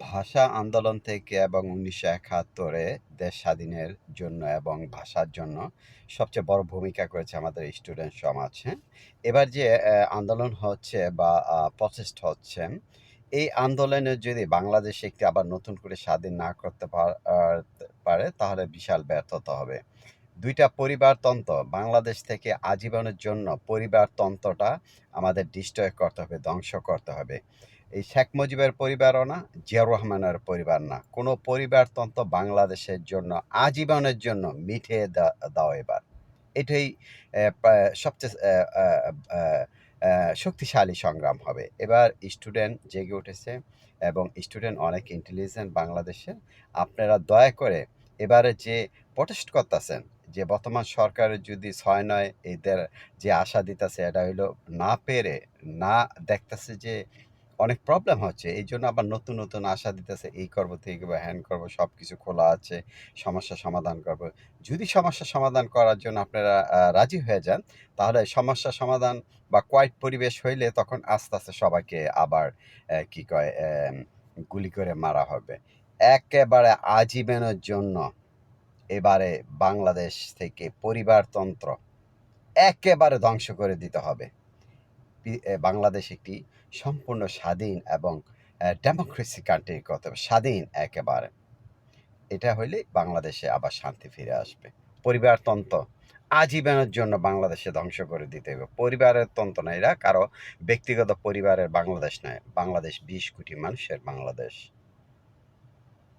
ভাষা আন্দোলন থেকে এবং উনিশশো একাত্তরে দেশ স্বাধীনের জন্য এবং ভাষার জন্য সবচেয়ে বড় ভূমিকা করেছে আমাদের স্টুডেন্ট সমাজ হ্যাঁ? এবার যে আন্দোলন হচ্ছে বা প্রচেষ্ট হচ্ছে, এই আন্দোলনে যদি বাংলাদেশ একটি আবার নতুন করে স্বাধীন না করতে পার- তাহলে বিশাল ব্যর্থতা হবে। দুইটা পরিবারতন্ত্র, বাংলাদেশ থেকে আজীবনের জন্য পরিবারতন্ত্রটা আমাদের ডিস্ট্রয় করতে হবে, ধ্বংস করতে হবে। এই শেখ মুজিবের পরিবারও না, জিয়াউর রহমানের পরিবার না। কোনো পরিবারতন্ত্র বাংলাদেশের জন্য, আজীবনের জন্য দে- দাও এবার। এটাই সবচেয়ে শক্তিশালী সংগ্রাম হবে। এবার স্টুডেন্ট জেগে উঠেছে এবং স্টুডেন্ট অনেক ইন্টেলিজেন্ট বাংলাদেশে। আপনারা দয়া করে এবারে যে প্রটেস্ট করতেছেন, যে বর্তমান সরকারের যদি ছয় নয়, এদের যে আশা দিতেছে, এটা হইল না পেরে, না দেখতেছে যে অনেক প্রবলেম হচ্ছে। এই জন্য আবার নতুন নতুন আশা দিতেছে, এই করব থেকে করব, হ্যান করব সব কিছু খোলা আছে, সমস্যা সমাধান করব। যদি সমস্যা সমাধান করার জন্য আপনারা রাজি হয়ে যান, তাহলে সমস্যা সমাধান বা কোয়াইট পরিবেশ হইলে তখন আস্তে আস্তে সবাইকে আবার কি কয় গুলি করে মারা হবে। একেবারে আজীবনের জন্য এবারে বাংলাদেশ থেকে পরিবারতন্ত্র একেবারে ধ্বংস করে দিতে হবে। বাংলাদেশ একটি সম্পূর্ণ স্বাধীন এবং ডেমোক্রেসি কান্ট্রি করতে হবে স্বাধীন একেবারে। এটা হইলে বাংলাদেশে আবার শান্তি ফিরে আসবে। পরিবারতন্ত্র আজীবনের জন্য বাংলাদেশে ধ্বংস করে দিতে হবে। পরিবারের তন্ত্র না, এরা কারও ব্যক্তিগত পরিবারের বাংলাদেশ নয়। বাংলাদেশ বিশ কোটি মানুষের বাংলাদেশ।